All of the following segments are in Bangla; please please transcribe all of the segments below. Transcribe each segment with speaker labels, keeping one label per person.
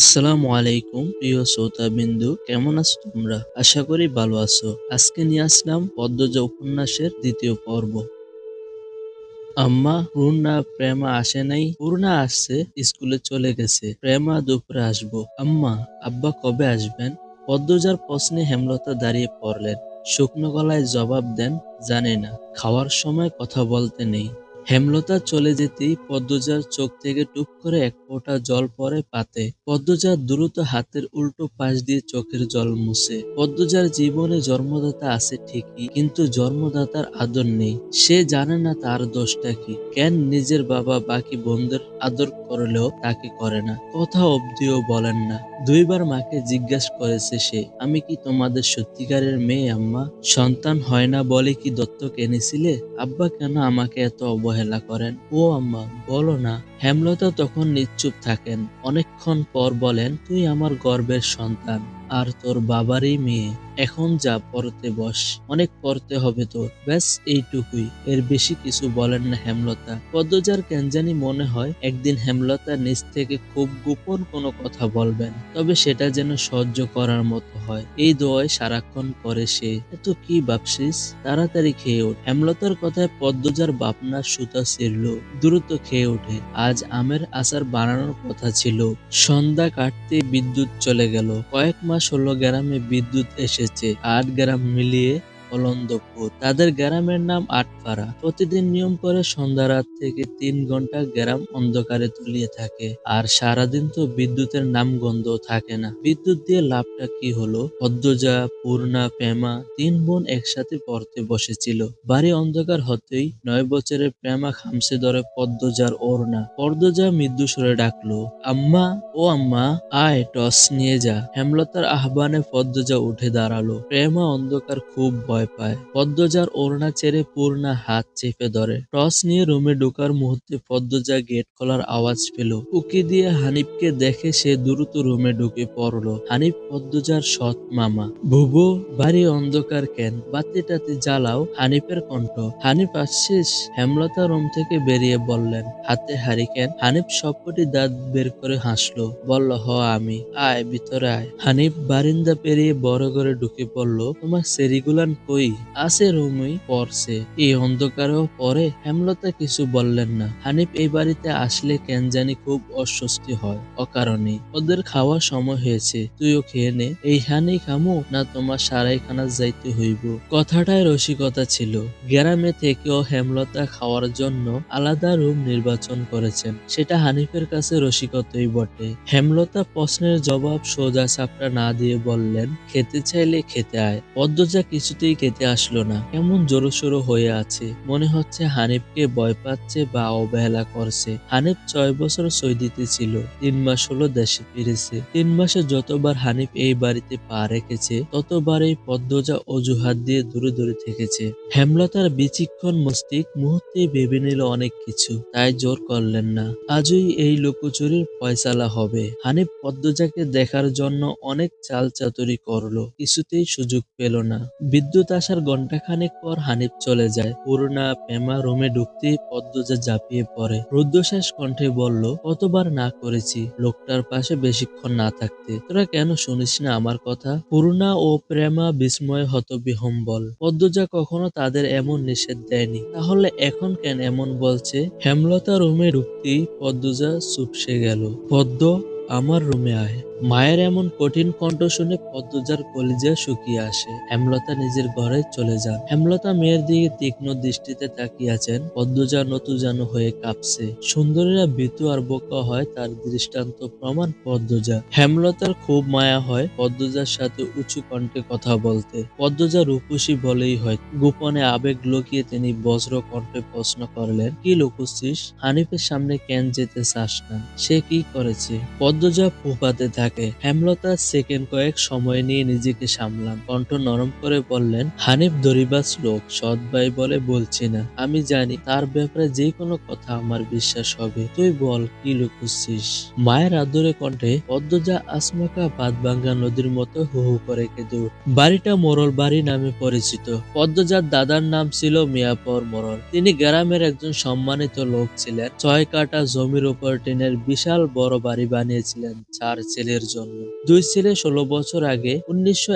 Speaker 1: আসসালামু আলাইকুম, প্রিয় শ্রোতা বিন্দু, কেমন আছো তোমরা? আশা করি ভালো আছো। আজকে নিয়ে আসলাম পদ্মজা উপন্যাসের দ্বিতীয় পর্ব। আম্মা, পূর্ণা, প্রেমা আসে নাই। পূর্ণা আসছে, স্কুলে চলে গেছে। প্রেমা, দুপুরে আসব। আম্মা, আব্বা কবে আসবেন? পদ্মজার প্রশ্নে হেমলতা দাঁড়িয়ে পড়লেন। শুকনো গলায় জবাব দেন, জানে না। খাওয়ার সময় কথা বলতে নেই। হেমলতা চলে যেতেই পদ্মজার চোখ থেকে টুপ করে এক ফোঁটা জল পরে পাতে। পদ্মজা দ্রুত হাতের উল্টো পাশ দিয়ে চোখের জল মুছে। পদ্মজার জীবনে জন্মদাতা আছে ঠিকই, কিন্তু জন্মদাতার আদর নেই। সে জানে না তার দোষটা কি। কেন নিজের বাবা বাকি বন্ধুর আদর করলেও তাকে করে না? কথা অবধিও বলেন না। দুইবার মাকে জিজ্ঞাসা করেছে সে, আমি কি তোমাদের সত্যিকারের মেয়ে, আম্মা? সন্তান হয় না বলে কি দত্তক এনেছিলে? আব্বা কেন আমাকে এত অবহেলা করেন। ও আম্মা বলো না হেমলতা তখন নিশ্চুপ থাকেন। অনেকক্ষণ পর বলেন, তুই আমার গর্বের সন্তান, আর তোর বাবারই মেয়ে। এখন যা পড়তে বস, অনেক পড়তে হবে তোর। ব্যাস, এইটুকুই। এর বেশি কিছু বলেন না হেমলতা। পদ্মজার কেন জানি মনে হয়, একদিন হেমলতা নিজ থেকে খুব গোপন কোনো কথা বলবেন, তবে সেটা যেন সহ্য করার মতো হয়। এই দোয়ায় সারাক্ষণ করে সে। এত কি ভাবছিস? তাড়াতাড়ি খেয়ে ওঠ হেমলতার কথায় পদ্মজার বাপনার সুতা ছিঁড়ল। দ্রুত খেয়ে ওঠে। আজ আমের আচার বানানোর কথা ছিল। সন্ধ্যা কাটতে বিদ্যুৎ চলে গেল। কয়েক মাস হলো গ্রামে বিদ্যুৎ এসেছে। আট গ্রাম মিলিয়ে অলন্দপুর। তাদের গ্রামের নাম আটপাড়া। প্রতিদিন নিয়ম করে সন্ধ্যা রাত থেকে তিন ঘণ্টা গ্রাম অন্ধকারে তুলিয়ে থাকে। আর সারাদিন তো বিদ্যুতের নাম গন্ধ থাকে না। বিদ্যুৎ দিয়ে লাভটা কি হলো? পদ্মজা, পূর্ণা, প্রেমা তিন বোন একসাথে পড়তে বসেছিল। বাড়ি অন্ধকার হতেই নয় বছরের প্রেমা খামসে ধরে পদ্মজার ওড়না। পদ্মজা মৃদু সরে ডাকলো, আম্মা, ও আম্মা, আয় টস নিয়ে যা। হেমলতার আহ্বানে পদ্মজা উঠে দাঁড়াল। প্রেমা অন্ধকার খুব ভয় পায়। পদ্মজার ওড়না ছেড়ে পূর্ণা হাত চেপে ধরে। টস নিয়ে রুমে ঢোকার মুহূর্তে পদ্মজা গেট খোলার আওয়াজ পেল। উকি দিয়ে হানিফকে দেখে সে দ্রুত রুমে ঢুকে পড়ল। হানিফ পদ্মজার সৎ মামা। বুবু বাড়ি অন্ধকার কেন? বাতি টাতি জ্বালাও হানিফের কণ্ঠ। হানিফ আসছিস হেমলতা রুম থেকে বেরিয়ে বললেন, হাতে হারি হারিকেন হানিফ সবকটি দাঁত বের করে হাসলো। বলল, হ, আমি। আয়, ভিতরে আয়। হানিফ বারিন্দা পেরিয়ে বড় ঘরে ঢুকে পড়ল। তোমার সেরিগুলান কই আছে রুমই পড়ছে। এই অন্ধকারেও পরে হেমলতা কিছু বললেন না। হানিফ এই বাড়িতে আসলে কেন জানি খুব অস্বস্তি হয়। অকারণে ওদের খাওয়ার সময় হয়েছে, তুইও খেয়ে নে। এই হানি খামু না তোমার সারাইখানা যাইতে হইব। কথাটায় রসিকতা ছিল। গ্রামে থেকেও হেমলতা খাওয়ার জন্য আলাদা রুম নির্বাচন করেছেন। সেটা হানিফের কাছে রসিকতই বটে। হেমলতা প্রশ্নের জবাব সোজা সাপটা না দিয়ে বললেন, খেতে চাইলে খেতে আয়। পদ্মজা কিছুতেই খেতে আসলো না। কেমন জোরসোরো হয়ে আছে। মনে হচ্ছে হানিফকে ভয় পাচ্ছে বা অবহেলা করছে। হানিফ ছয় বছর সৌদিতে ছিল। তিন মাস হলো দেশে ফিরেছে। তিন মাসে যতবার হানিফ এই বাড়িতে পা রেখেছে ততবার এই পদ্মজা অজুহাত দিয়ে দূরে দূরে থেকেছে। হেমলতার বিচিক্ষণ মস্তিক মুহূর্তেই ভেবে নিল অনেক কিছু। তাই জোর করলেন না। আজই এই লোকচুরির ফয়সালা হবে। হানিফ পদ্মজাকে দেখার জন্য অনেক চাল চাতুরি করল। কিছুতেই সুযোগ পেল না। বিদ্যুৎ আসার ঘন্টাখানেক পর হানিফ চলে যায়। পূর্ণা প্রেমা রুমে ঢুকতেই পদ্মজা ঝাঁপিয়ে পড়ে। রুদ্রশ্বাস কণ্ঠে বলল, কতবার না করেছি, লোকটার পাশে বেশিক্ষণ না থাকতে। তোরা কেন শুনিস না আমার কথা? পূর্ণা ও প্রেমা বিস্ময়ে হতবিহম্বল পদ্মজা কখনো তাদের এমন নিষেধ দেয়নি। তাহলে এখন কেন এমন বলছে? হেমলতা রুমে ঢুকতেই পদ্মজা চুপসে গেল, পদ্ম, আমার রুমে আয়। মায়ের এমন কঠিন কণ্ঠ শুনে পদ্মজার কলিজা শুকিয়ে আসে। হেমলতা নিজের ঘরে চলে যান। হেমলতা মেয়ের দিকে তীক্ষ্ণ দৃষ্টিতে তাকিয়ে আছেন পদ্মজা যেন হয়ে কাঁপছে। সুন্দরীরা ভীতু আর বোকা হয় তার দৃষ্টান্ত প্রমাণ পদ্মজা। হেমলতার খুব মায়া হয় পদ্মজার সাথে উঁচু কণ্ঠে কথা বলতে। পদ্মজা রূপসী বলেই হয়, গোপনে আবেগ লুকিয়ে তিনি বজ্র কণ্ঠে প্রশ্ন করলেন, কি লুকুচ্ছিস? হানিফের সামনে কেন যেতে চাস না? সে কি করেছে? পদ্মজা ফুপাতে থাকে। থাকে। হেমলতা সেকেন্ড কয়েক সময় নিয়ে নিজেকে সামলান। কণ্ঠ নরম করে বললেন, হানিফ দরিবাস লোক, সৎ ভাই বলে বলছি না। আমি জানি তার ব্যাপারে যে কোনো কথা আমার বিশ্বাস হবে। তুই বল, কি লুকুচ্ছিস? মায়ের আদরে কণ্ঠে, পদ্মজা আসমাকা বাদবাঙ্গা নদীর মতো হু হু করে কেঁদে। বাড়িটা মোরল বাড়ি নামে পরিচিত। পদ্মজার দাদার নাম ছিল মিয়াপর মোরল। তিনি গ্রামের একজন সম্মানিত লোক ছিলেন। ছয় কাটা জমির উপর টিনের বিশাল বড় বাড়ি বানিয়েছিলেন। চার ছেলের জন্য। দুই ছেলে ষোলো বছর আগে উনিশশো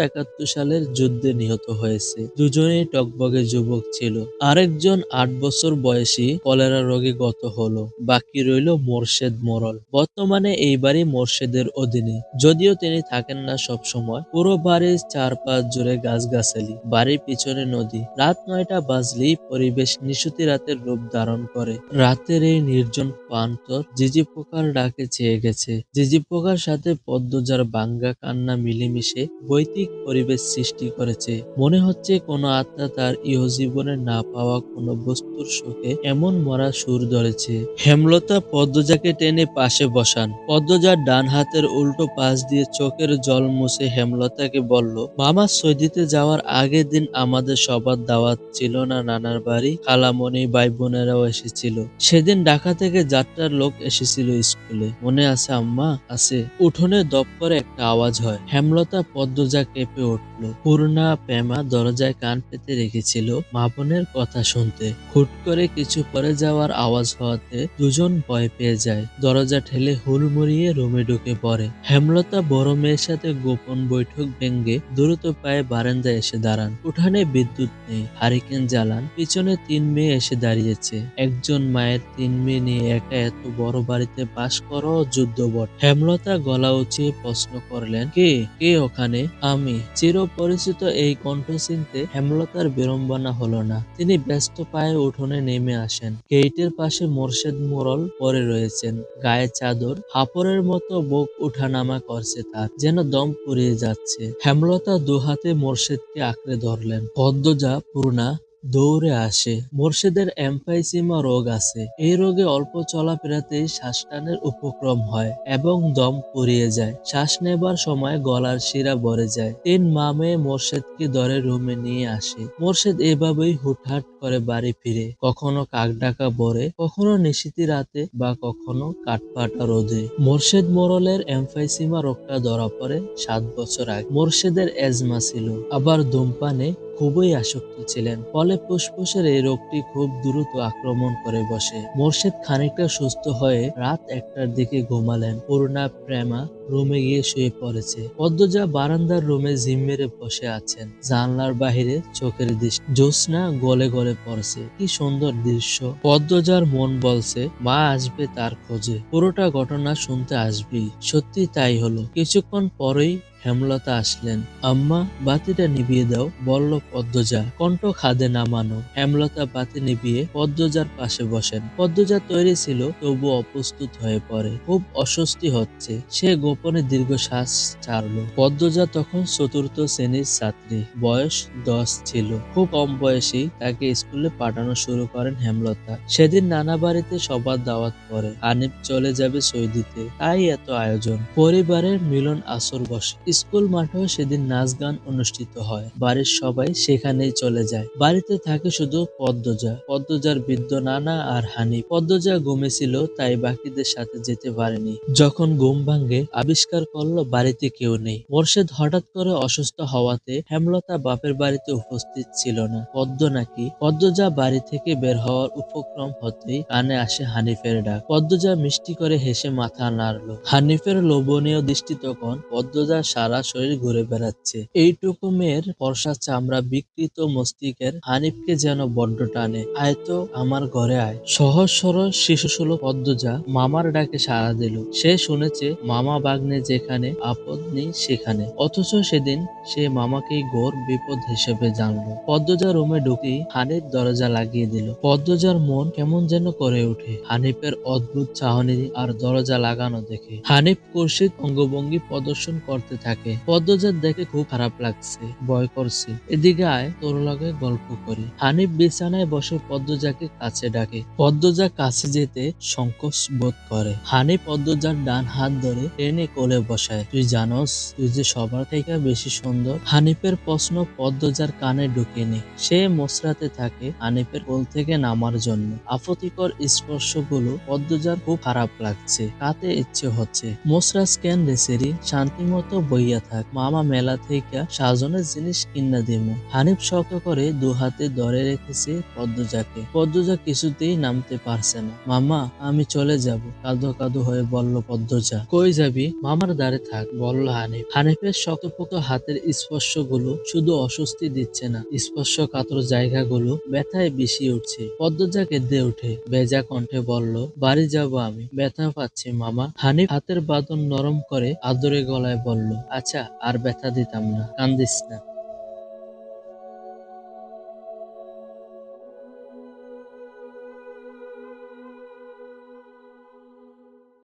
Speaker 1: সালের যুদ্ধে নিহত হয়েছে। দুজনেই টকবগে যুবক ছিল। আরেকজন আট বছর বয়সী কলেরা রোগে গত হলো। বাকি রইল মোর্শেদ মোরল। বর্তমানে এই বাড়ি মোর্শেদের অধীনে। যদিও তিনি থাকেন না সব সময় পুরো বাড়ির চারপাশ জুড়ে গাছগাছালি। বাড়ির পিছনে নদী। রাত নয়টা বাজলেই পরিবেশ নিশুতি রাতের রূপ ধারণ করে। রাতের এই নির্জন প্রান্তর জিজি পোকার ডাকে চেয়ে গেছে। জিজি পোকার সাথে পদ্মজার বাঙ্গা কান্না মিলেমিশে বৈদিক পরিবেশ সৃষ্টি করেছে। মনে হচ্ছে কোনো আত্মা তার ইহজীবনে না পাওয়া কোনো বস্তুর শোকে এমন মরা সুর ধরেছে। হেমলতা পদ্মজাকে টেনে পাশে বসান। পদ্মজার ডান হাতের উল্টো পাশ দিয়ে চোখের জল মুছে হেমলতাকে বলল, মামা, সৈদিতে যাওয়ার আগের দিন আমাদের সবার দাওয়াত ছিল না, নানার বাড়ি খালামণি ভাই বোনেরাও এসেছিল। সেদিন ঢাকা থেকে যাত্রার লোক এসেছিল স্কুলে। মনে আছে আম্মা? আছে। উঠোনে দপ করে একটা আওয়াজ হয়। হেমলতা পদ্মজা কেঁপে উঠল। পূর্ণা প্রেমা দরজায় কান পেতে রেখেছিল মা বোনের কথা শুনতে। হুট করে কিছু পরে যাওয়ার আওয়াজ হওয়াতে দুজন ভয় পেয়ে যায়। দরজা ঠেলে হুড়মুড়িয়ে রুমে ঢুকে পড়ে। হেমলতা বড় মেয়ের সাথে গোপন বৈঠক ভেঙ্গে দ্রুত পায়ে বারান্দায় এসে দাঁড়ান। উঠানে বিদ্যুৎ নেই, হারিকেন জ্বালান। পিছনে তিন মেয়ে এসে দাঁড়িয়েছে। একজন মায়ের তিন মেয়ে নিয়ে একা এত বড় বাড়িতে বাস করো যুদ্ধবট হেমলতা গলা উঁচিয়ে প্রশ্ন করলেন, কে? কে ওখানে? আমি। চির পরিচিত এই কণ্ঠ চিনতে হেমলতার বিড়ম্বনা হলো না। তিনি ব্যস্ত পায়ে উঠোনে নেমে আসেন। গেইটের পাশে মোর্শেদ মোরল পরে রয়েছেন। গায়ে চাদর হাপড়ের মতো বুক উঠানামা করছে তার, যেন দম পুড়িয়ে যাচ্ছে। হেমলতা দুহাতে মোর্শেদকে আঁকড়ে ধরলেন। পদ্মজা পূর্ণা দৌড়ে আসে। মোর্শেদের এম্পাইসিমা রোগ আছে। এই রোগে অল্প চলাফেরাতেই শ্বাসটানের উপক্রম হয় এবং দম পুড়িয়ে যায়। শ্বাস নেবার সময় গলার শিরা ভরে যায়। তিন মা মেয়ে মোর্শেদকে দরে রুমে নিয়ে আসে। মোর্শেদ এভাবেই হুটহাট করে বাড়ি ফিরে। কখনো কাক ডাকা বরে কখনো নিশিতি রাতে বা কখনো কাঠপাটা রোদে। মোর্শেদ মোরলের এমফাইসিমা রোগটা ধরা পড়ে সাত বছর আগে। মোর্শেদের এজমা ছিল। আবার ধূমপানে খুবই আসক্ত ছিলেন। ফলে ফুসফুসের এই রোগটি খুব দ্রুত আক্রমণ করে বসে। মোর্শেদ খানিকটা সুস্থ হয়ে রাত একটার দিকে ঘুমালেন। পূর্ণা প্রেমা রুমে গিয়ে শুয়ে পড়েছে। পদ্মজা বারান্দার রুমে জিম মেরে বসে আছেন। জানলার বাহিরে চোখের দৃষ্টি। জ্যোৎস্না গলে গলে পড়ছে। কি সুন্দর দৃশ্য। পদ্মজার মন বলছে, মা আসবে তার খোঁজে। পুরোটা ঘটনা শুনতে আসবি সত্যি তাই হলো। কিছুক্ষণ পরেই হেমলতা আসলেন, আম্মা, বাতিটা নিভিয়ে দাও বলল পদ্মজা, কণ্ঠ খাদে নামানো। হেমলতা বাতি নিভিয়ে পদ্মজার পাশে বসেন। পদ্মজা তৈরি ছিল তবু অপ্রস্তুত হয়ে পড়ে। খুব অস্বস্তি হচ্ছে। সে গোপনে দীর্ঘশ্বাস ছাড়লো। পদ্মজা তখন চতুর্থ শ্রেণির ছাত্রী। বয়স দশ ছিল। খুব কম বয়সী তাকে স্কুলে পাঠানো শুরু করেন হেমলতা। সেদিন নানা বাড়িতে সবার দাওয়াত পড়ে। আনিফ চলে যাবে সৌদিতে। তাই এত আয়োজন। পরিবারের মিলন আসর বসে। স্কুল মাঠেও সেদিন নাচ গান অনুষ্ঠিত হয়। বাড়ির সবাই সেখানেই চলে যায়। বাড়িতে থাকে শুধু পদ্মজা। পদ্মজার বৃদ্ধ নানা আর হানি। পদ্মজা ঘুমেছিল তাই বাকিদের সাথে যেতে পারেনি। যখন ঘুম ভাঙ্গে আবিষ্কার করল বাড়িতে কেউ নেই। মোর্শেদ হঠাৎ করে অসুস্থ হওয়াতে হেমলতা বাপের বাড়িতে উপস্থিত ছিল না। পদ্ম নাকি? পদ্মজা বাড়ি থেকে বের হওয়ার উপক্রম হতেই কানে আসে হানিফের ডাক। পদ্মজা মিষ্টি করে হেসে মাথা নাড়ল। হানিফের লোভনীয় দৃষ্টি তখন পদ্মজা সারা শরীর ঘুরে বেড়াচ্ছে। এইটুকু মেয়ের ফর্সা চামড়া বিকৃত মস্তিষ্কের হানিফকে যেন বড্ড টানে। আয় তো আমার ঘরে আয়। সহজ সরল শিশুসুলভ পদ্মজা মামার ডাকে সাড়া দিল। সে শুনেছে মামা বাগ্নে যেখানে আপদ নেই সেখানে। অথচ সেদিন সে মামাকেই ঘোর বিপদ হিসেবে জানলো। পদ্মজা রুমে ঢুকেই হানিফ দরজা লাগিয়ে দিল। পদ্মজার মন কেমন যেন করে ওঠে। হানিফের অদ্ভুত চাহনি আর দরজা লাগানো দেখে। হানিফ কুর্শিদ অঙ্গভঙ্গি প্রদর্শন করতে থাকে থাকে। পদ্মজার দেখে খুব খারাপ লাগছে, ভয় করছে। এদিকে আয়, তোর লগে গল্প করি। হানিফ বিছানায় বসে পদ্মজাকে কাছে ডাকে। পদ্মজা কাছে যেতে সংকোচ বোধ করে। হানিফ পদ্মজার ডান হাত ধরে টেনে কোলে বসায়। তুই জানোস, তুই যে সবার থেকে বেশি সুন্দর? হানিফের প্রশ্ন পদ্মজার কানে ঢুকেনি। সে মোসরাতে থাকে হানিফের কোল থেকে নামার জন্য। আপত্তিকর স্পর্শগুলো পদ্মজার খুব খারাপ লাগছে। কাতে ইচ্ছে হচ্ছে। মোসরাজ কেন রেসেরি শান্তি মতো বইয়া থাক। মামা মেলা থেকে সাজনের জিনিস কিনা দিমু। হানিফ শক্ত করে দু হাতে ধরে রেখেছে পদ্মজাকে। পদ্মজা কিছুতেই নামতে পারছে না। মামা, আমি চলে যাব। কাঁদো কাঁদো হয়ে বলল পদ্মজা। কই যাবি? মামার দ্বারে থাক, বলল হানিফ। হানিফের শক্তপোক্ত হাতের স্পর্শগুলো শুধু অস্বস্তি দিচ্ছে না। স্পর্শ কাতর জায়গাগুলো ব্যথায় বেশি উঠছে। পদ্মজা কেঁদে উঠে বেজা কণ্ঠে বলল, বাড়ি যাব আমি। ব্যথা পাচ্ছি, মামা। হানিফ হাতের বাঁধন নরম করে আদরে গলায় বলল আচ্ছা আর ব্যথা দিতাম না কান্দিস না।